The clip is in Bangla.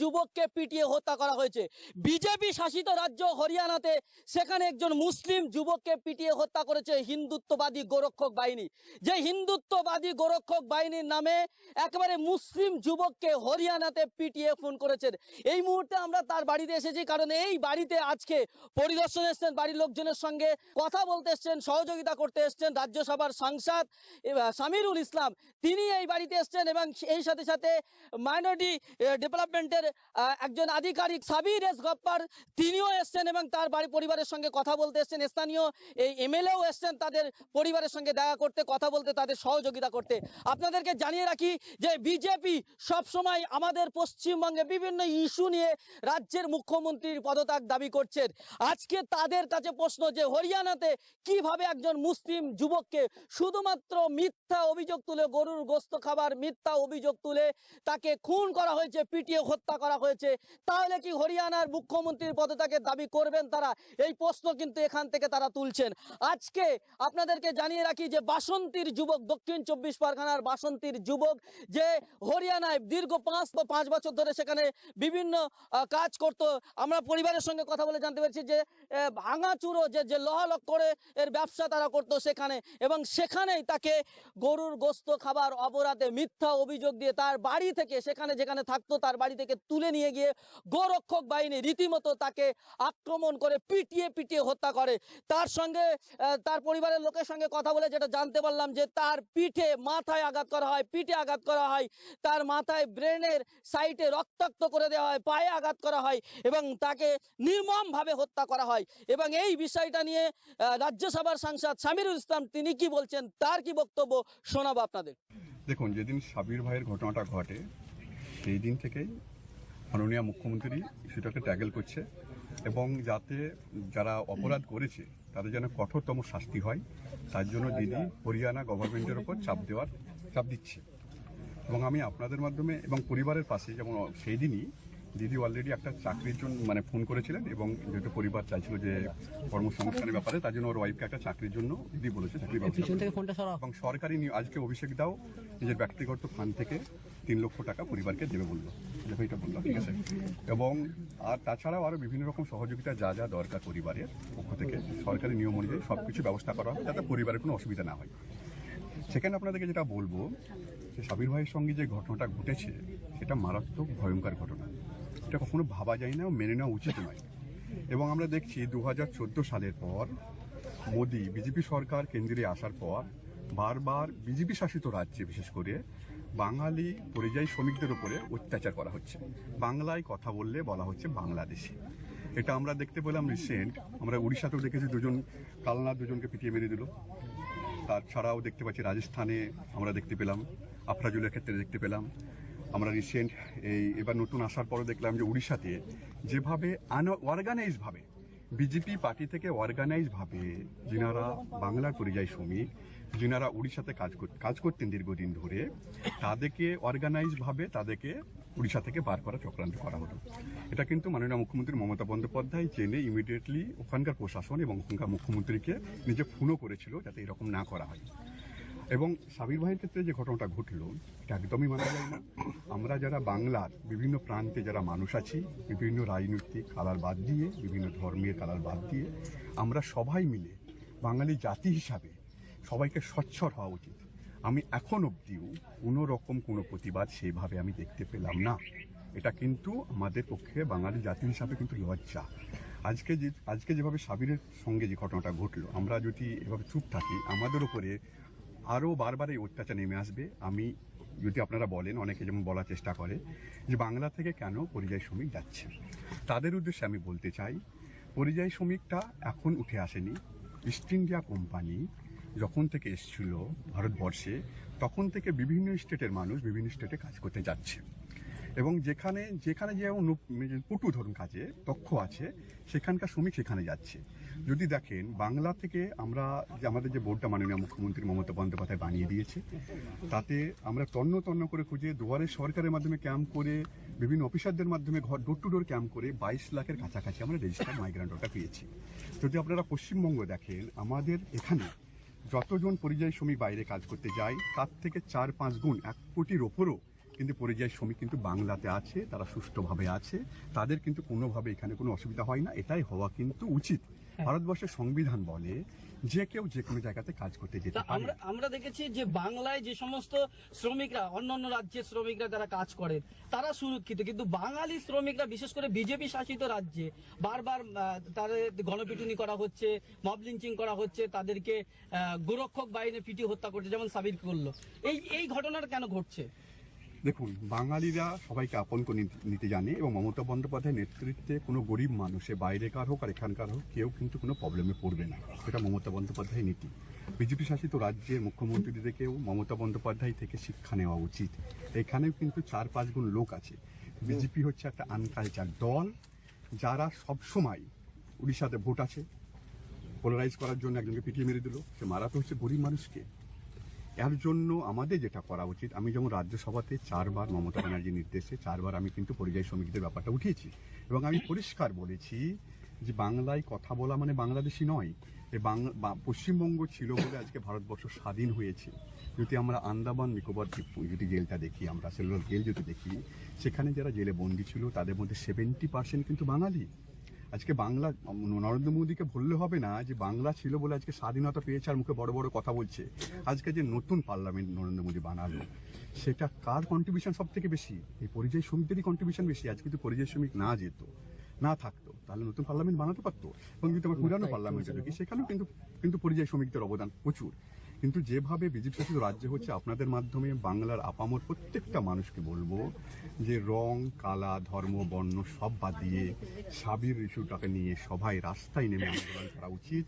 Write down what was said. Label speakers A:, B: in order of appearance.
A: যুবককে পিটিয়ে হত্যা করা হয়েছে। বিজেপি শাসিত রাজ্য হরিয়ানাতে সেখানে একজন মুসলিম যুবককে পিটিয়ে হত্যা করেছে হিন্দুত্ববাদী গোরক্ষক বাহিনী। যে হিন্দুত্ববাদী গোরক্ষক বাহিনীর নামে একেবারে মুসলিম যুবককে হরিয়ানাতে পিটিয়ে ফোন করেছেন। এই মুহূর্তে আমরা তার বাড়িতে এসেছি কারণ এই বাড়িতে আজকে পরিদর্শন এসছেন বাড়ির লোকজনের সঙ্গে কথা বলতে এসছেন, সহযোগিতা করতে এসছেন রাজ্যসভার সাংসদ সামিরুল ইসলাম। তিনি এই বাড়িতে এসছেন এবং এই সাথে সাথে মাইনরিটি ডেভেলপমেন্টের একজন আধিকারিক সাবির এস গপ্পার, তিনিও এসছেন এবং তার বাড়ি পরিবারের সঙ্গে কথা বলতে এসছেন। স্থানীয় এই এমএলএও এসছেন তাদের পরিবারের সঙ্গে দেখা করতে, কথা বলতে, তাদের সহযোগিতা করতে। আপনাদেরকে জানিয়ে রাখি যে বিজেপি সবসময় আমাদের পশ্চিমবঙ্গে বিভিন্ন ইস্যু নিয়ে রাজ্যের মুখ্যমন্ত্রীর পদত্যাগ দাবি করছেন আজকে তাদের কাছে প্রশ্ন যে হরিয়ানাতে কীভাবে একজন মুসলিম যুবককে শুধুমাত্র মিথ্যা অভিযোগ তুলে, গরুর গোস্ত খাবার মিথ্যা অভিযোগ তুলে তাকে খুন করা হয়েছে, পিটিয়ে হত্যা করা হয়েছে, তাহলে কি হরিয়ানার মুখ্যমন্ত্রীর পদত্যাগের দাবি করবেন তারা? এই প্রশ্ন কিন্তু এখান থেকে তারা তুলছেন। আজকে আপনাদেরকে জানিয়ে রাখি যে বাসন্তীর যুবক, দক্ষিণ চব্বিশ পরগনার বাসন্তীর যুবক, যে হরিয়ানায় দীর্ঘ পাঁচ বা পাঁচ বছর ধরে সেখানে বিভিন্ন কাজ করত, আমরা পরিবারের সঙ্গে কথা বলে জানতে পেরেছি যে ভাঙাচুরো যে যে লোহালক করে এর ব্যবসা তারা করতো সেখানে এবং সেখানেই তাকে গরুর গোস্ত খাবার অপরাধে মিথ্যা অভিযোগ দিয়ে তার বাড়ি থেকে, সেখানে যেখানে থাকতো তার বাড়ি থেকে তুলে নিয়ে গিয়ে গোরক্ষক বাহিনী রীতিমতো তাকে আক্রমণ করে পিটিয়ে পিটিয়ে হত্যা করে। তার সঙ্গে তার পরিবারের লোকের সঙ্গে কথা বলে যেটা জানতে পারলাম যে তার পিঠে মাথায় আঘাত করা হয়, পিঠে আঘাত করা হয়। তার মাথায় ব্রেনের সাইটে রক্তাক্ত করে দেওয়া হয়, পায়ে আঘাত করা হয় এবং তাকে নির্মমভাবে হত্যা করা হয়। এবং এই বিষয়টা নিয়ে রাজ্যসভার সাংসদ সামিরুল ইসলাম তিনি কি বলছেন, তার কি বক্তব্য শোনাবো আপনাদের?
B: দেখুন, যেদিন সাবির ভাইয়ের ঘটনাটা ঘটে, সেই দিন থেকেই মাননীয় মুখ্যমন্ত্রী সেটাকে ট্যাগেল করছে এবং যাতে যারা অপরাধ করেছে, তাদের যেন কঠোরতম শাস্তি হয়, তার জন্য দিদি হরিয়ানা গভর্নমেন্টের ওপর চাপ দেওয়ার, চাপ দিচ্ছে। এবং আমি আপনাদের মাধ্যমে এবং পরিবারের পাশে যেমন সেই দিনই দিদি অলরেডি একটা চাকরির জন্য মানে ফোন করেছিলেন এবং যেহেতু পরিবার চাইছিল যে কর্মসংস্থানের ব্যাপারে তার জন্য ওর ওয়াইফকে একটা চাকরির জন্য দিদি বলেছে চাকরি এবং সরকারি আজকে অভিষেক দাও নিজের ব্যক্তিগত ফান্ড থেকে তিন লক্ষ টাকা পরিবারকে দেবে বলল। দেখো এটা বলল ঠিক আছে? এবং আর তাছাড়াও আরও বিভিন্ন রকম সহযোগিতা যা যা দরকার পরিবারের পক্ষ থেকে সরকারি নিয়ম অনুযায়ী সব কিছু ব্যবস্থা করা হবে যাতে পরিবারের কোনো অসুবিধা না হয়। সেখানে আপনাদেরকে যেটা বলব যে সাবির ভাইয়ের সঙ্গে যে ঘটনাটা ঘটেছে সেটা মারাত্মক ভয়ঙ্কর ঘটনা। এটা কখনো ভাবা যায় না মেনে নেওয়া উচিত নয়। এবং আমরা দেখছি দু হাজার চোদ্দ সালের পর মোদি বিজেপি সরকার কেন্দ্রে আসার পর বারবার বিজেপি শাসিত রাজ্যে, বিশেষ করে বাঙালি পরিযায়ী শ্রমিকদের উপরে অত্যাচার করা হচ্ছে। বাংলায় কথা বললে বলা হচ্ছে বাংলাদেশি। এটা আমরা দেখতে পেলাম রিসেন্ট আমরা উড়িষ্যাতেও দেখেছি দুজন, কালনা দুজনকে পিটিয়ে মেরে দিল। তাছাড়াও দেখতে পাচ্ছি রাজস্থানে আমরা দেখতে পেলাম, আফরাজুলের ক্ষেত্রে দেখতে পেলাম। আমরা রিসেন্ট এই এবার নতুন আসার পরে দেখলাম যে উড়িষ্যাতে যেভাবে অর্গানাইজ ভাবে বিজেপি পার্টি থেকে অর্গানাইজভাবে যিনারা বাংলার পরিযায়ী শ্রমিক, যিনারা উড়িষ্যাতে কাজ কাজ করতেন দীর্ঘদিন ধরে, তাদেরকে অর্গানাইজ ভাবে তাদেরকে উড়িষ্যা থেকে বার করা চক্রান্ত করা হতো এটা কিন্তু মাননীয় মুখ্যমন্ত্রী মমতা বন্দ্যোপাধ্যায় জেনে ইমিডিয়েটলি ওখানকার প্রশাসন এবং ওখানকার মুখ্যমন্ত্রীকে নিজে ফোনও করেছিল যাতে এরকম না করা হয়। এবং সাবির ভাইয়ের ক্ষেত্রে যে ঘটনাটা ঘটলো, এটা একদমই মানা যায় না। আমরা যারা বাংলার বিভিন্ন প্রান্তে যারা মানুষ আছি, বিভিন্ন রাজনৈতিক কালার বাদ দিয়ে, বিভিন্ন ধর্মের কালার বাদ দিয়ে, আমরা সবাই মিলে বাঙালি জাতি হিসাবে সবাইকে স্বচ্ছর হওয়া উচিত। আমি এখন অবধিও কোনো রকম কোনো প্রতিবাদ সেভাবে আমি দেখতে পেলাম না। এটা কিন্তু আমাদের পক্ষে বাঙালি জাতি হিসাবে কিন্তু লজ্জা। আজকে যে, আজকে যেভাবে সাবিরের সঙ্গে যে ঘটনাটা ঘটলো, আমরা যদি এভাবে চুপ থাকি, আমাদের উপরে আরও বারবার এই অত্যাচার নেমে আসবে। আমি যদি আপনারা বলেন, অনেকে যেমন বলার চেষ্টা করে যে বাংলা থেকে কেন পরিযায়ী শ্রমিক যাচ্ছে? তাদের উদ্দেশ্যে আমি বলতে চাই, পরিযায়ী শ্রমিকটা এখন উঠে আসেনি। ইস্ট ইন্ডিয়া কোম্পানি যখন থেকে এসেছিল ভারতবর্ষে, তখন থেকে বিভিন্ন স্টেটের মানুষ বিভিন্ন স্টেটে কাজ করতে যাচ্ছে। এবং যেখানে যেখানে যে মানে পটু ধরুন কাজে, দক্ষ আছে, সেখানকার শ্রমিক সেখানে যাচ্ছে। যদি দেখেন, বাংলা থেকে আমরা যে আমাদের যে বোর্ডটা মাননীয় মুখ্যমন্ত্রী মমতা বন্দ্যোপাধ্যায় বানিয়ে দিয়েছে, তাতে আমরা তন্ন তন্ন করে খুঁজে দুয়ারে সরকারের মাধ্যমে ক্যাম্প করে, বিভিন্ন অফিসারদের মাধ্যমে ঘর ডোর টু ডোর ক্যাম্প করে বাইশ লাখের কাছাকাছি আমরা রেজিস্টার মাইগ্রেন্ট ওটা পেয়েছি। যদি আপনারা পশ্চিমবঙ্গ দেখেন, আমাদের এখানে যতজন পরিযায়ী শ্রমিক বাইরে কাজ করতে যায়, তার থেকে চার পাঁচ গুণ, এক কোটির ওপরও কিন্তু পরিযায়ী শ্রমিক কিন্তু বাংলাতে আছে তারা সুষ্ঠুভাবে আছে। তাদের কিন্তু কোনোভাবে এখানে কোনো অসুবিধা হয় না এটাই হওয়া কিন্তু উচিত। ভারতবর্ষের সংবিধান বলে যে কেউ যে কোনো জায়গাতে কাজ করতে যেতে পারে।
A: আমরা আমরা দেখেছি যে বাংলায় যে সমস্ত শ্রমিকরা অন্যান্য রাজ্যের শ্রমিকরা যারা কাজ করেন তারা সুরক্ষিত। কিন্তু বাঙালি শ্রমিকরা বিশেষ করে বিজেপি শাসিত রাজ্যে বারবার তাদের গণপিটুনি করা হচ্ছে মব লিঞ্চিং করা হচ্ছে তাদেরকে গোরক্ষক বাহিনী পিটি হত্যা করছে যেমন সাবির করল। এই এই ঘটনাটা কেন ঘটছে?
B: দেখুন, বাঙালিরা সবাইকে আপন করে নিতে- জানে এবং মমতা বন্দ্যোপাধ্যায়ের নেতৃত্বে কোনো গরিব মানুষে বাইরেকার হোক আর এখানকার হোক, কেউ কিন্তু কোনো প্রবলেমে পড়বে না। এটা মমতা বন্দ্যোপাধ্যায়ের নীতি। বিজেপি শাসিত রাজ্যের মুখ্যমন্ত্রীদেরকেও মমতা বন্দ্যোপাধ্যায় থেকে শিক্ষা নেওয়া উচিত। এখানেও কিন্তু চার পাঁচ গুণ লোক আছে। বিজেপি হচ্ছে একটা আনকালচার দল, যারা সবসময় উড়িষ্যাতে ভোট আছে পোলারাইজ করার জন্য একজনকে পিটিয়ে মেরে দিল। সে মারাতে হচ্ছে গরিব মানুষকে। এর জন্য আমাদের যেটা করা উচিত, আমি যেমন রাজ্যসভাতে চারবার মমতা ব্যানার্জির নির্দেশে চারবার আমি কিন্তু পরিযায়ী শ্রমিকদের ব্যাপারটা উঠিয়েছি, এবং আমি পরিষ্কার বলেছি যে বাংলায় কথা বলা মানে বাংলাদেশি নয়। এ বাংলা পশ্চিমবঙ্গ ছিল বলে আজকে ভারতবর্ষ স্বাধীন হয়েছে। যদি আমরা আন্দামান, নিকোবর যদি জেলটা দেখি, আমরা সেলুলার জেল যদি দেখি, সেখানে যারা জেলে বন্দী ছিল, তাদের মধ্যে সেভেন্টি পার্সেন্ট কিন্তু বাঙালি। আজকে বাংলা নরেন্দ্র মোদীকে বললে হবে না যে বাংলা ছিল বলে আজকে স্বাধীনতা পেয়েছে আর মুখে বড় বড় কথা বলছে। আজকে যে নতুন পার্লামেন্ট নরেন্দ্র মোদী বানালো সেটা কার কন্ট্রিবিউশন সব থেকে বেশি? এই পরিযায়ী শ্রমিকদেরই কন্ট্রিবিউশন বেশি। আজকে যদি পরিযায়ী শ্রমিক না যেত না থাকতো তাহলে নতুন পার্লামেন্ট বানাতে পারতো? এবং কিন্তু আমার পুরানো পার্লামেন্টে সেখানেও কিন্তু কিন্তু পরিযায়ী শ্রমিকদের অবদান প্রচুর। কিন্তু যেভাবে বিজেপি শাসিত রাজ্য হচ্ছে, আপনাদের মাধ্যমে বাংলার আপামর প্রত্যেকটা মানুষকে বলব যে রং, কালা, ধর্ম, বর্ণ সব বাদ দিয়ে সাবির ইস্যুটাকে নিয়ে সবাই রাস্তায় নেমে আন্দোলন করা উচিত।